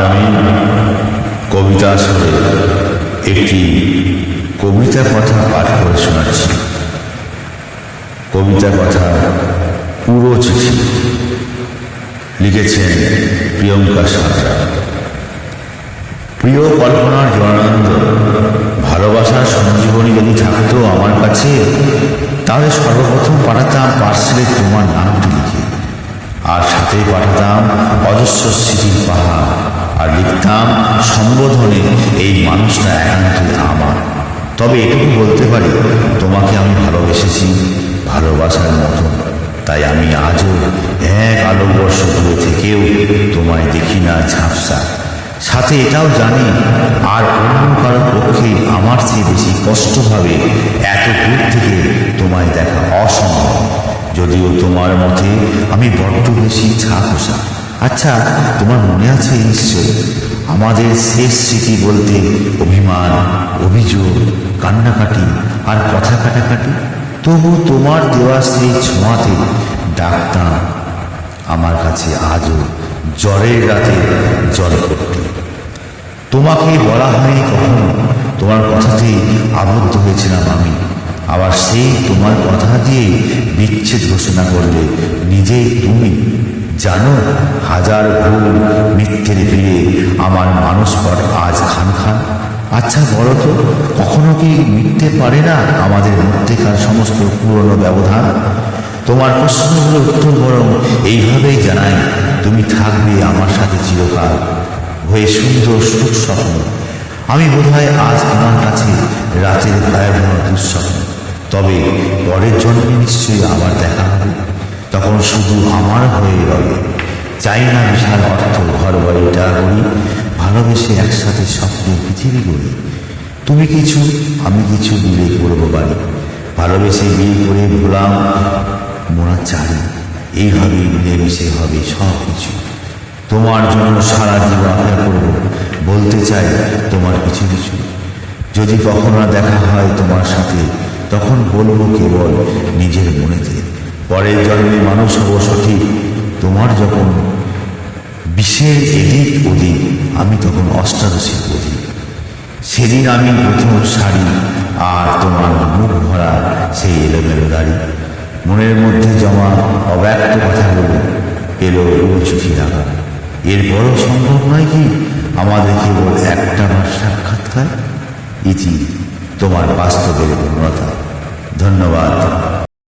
আমি কবিতা আসরে একটি কবিতার কথা পাঠ করে শোনাচ্ছি। কবিতার কথা পুরো চিঠি। লিখেছেন প্রিয়ঙ্কা সাঁতরা। প্রিয় কল্পনার জনানন্দ, ভালোবাসার সঞ্জীবনী যদি থাকতো আমার কাছে, তাহলে সর্বপ্রথম পাঠাতাম পার্সেলে তোমার নামটি লিখে। আর সাথে পাঠাতাম অজস্র স্মৃতির পাহাড়। আর লিখতাম সম্বোধনে এই মানুষটা একান্ত আমার। তবে এটুকু বলতে পারি, তোমাকে আমি ভালোবেসেছি, ভালোবাসার মতো তাই আমি আজও এক আলোকবর্ষ দূরে থেকেও তোমায় দেখি না ঝাপসা। সাথে এটাও জানি, আর অন্য কারোর পক্ষে আমার চেয়ে বেশি কষ্টভাবে এত দূর থেকে তোমায় দেখা অসম্ভব। যদিও তোমার মতে আমি বড্ড বেশি ছাপোষা আচ্ছা তোমার মনে আছে নিশ্চয়? আমাদের শেষ স্মৃতি বলতে অভিমান, অভিযোগ, কান্নাকাটি আর কথা কাটাকাটি? তবু তোমার দেওয়া সেই ছোঁয়াতে ডাক্তার আমার কাছে আজও জ্বরের রাতে জল করতে তোমাকে বলা হয়নি কখনো, তোমার কথাতেই আবদ্ধ হয়েছিলাম আমি। আবার সেই তোমার কথা দিয়ে বিচ্ছেদ ঘোষণা করলে নিজেই তুমি জানো, হাজার ভুল মিথ্যের ভিড়ে আমার মানুষপট আজ খান খান। আচ্ছা বলো তো, কখনো কি মিটতে পারে না আমাদের মধ্যেকার সমস্ত পুরনো ব্যবধান? তোমার প্রশ্নগুলো উত্তর বরং এইভাবেই জানাই, তুমি থাকবে আমার সাথে চিরকাল। হয়ে সুন্দর সুখ স্বপ্ন, আমি বোধহয় আজ তোমার কাছে রাতের ভয়াবহ দুঃস্বপ্ন। তবে পরের জন্মে নিশ্চয়ই শুধু আমার হয়ে রবে চাই না বিশাল অর্থ ঘর বাড়িটা করি, ভালোবেসে একসাথে স্বপ্নের পৃথিবী গড়ি। তুমি কিছু, আমি কিছু বিয়ে করব বাড়ি। ভালোবেসে বিয়ে করে ভোলাম মোরা চারি। এইভাবে মিলেমিশে হবে সব কিছু তোমার জন্য সারা জীবন অপেক্ষা করব। বলতে চাই তোমার কিছু কিছু। যদি কখনো দেখা হয় তোমার সাথে, তখন বলব কেবল নিজের মনেতে। পরের জন্মে মানুষ হব সঠিক। তোমার যখন বিশেষ এদিক ওদিক, আমি তখন অষ্টাদশী অধিক সেদিন আমি প্রথম শাড়ি আর তোমার মুখ ভরা সেই এলোমেলো দাড়ি। মনের মধ্যে জমা অব্যক্ত কথাগুলো এলো ও চিঠি রাখা। এরপরও সম্ভব নয় কি আমাদের কেবল একটা বার সাক্ষাৎকার? ইতি তোমার বাস্তবের পূর্ণতা। ধন্যবাদ।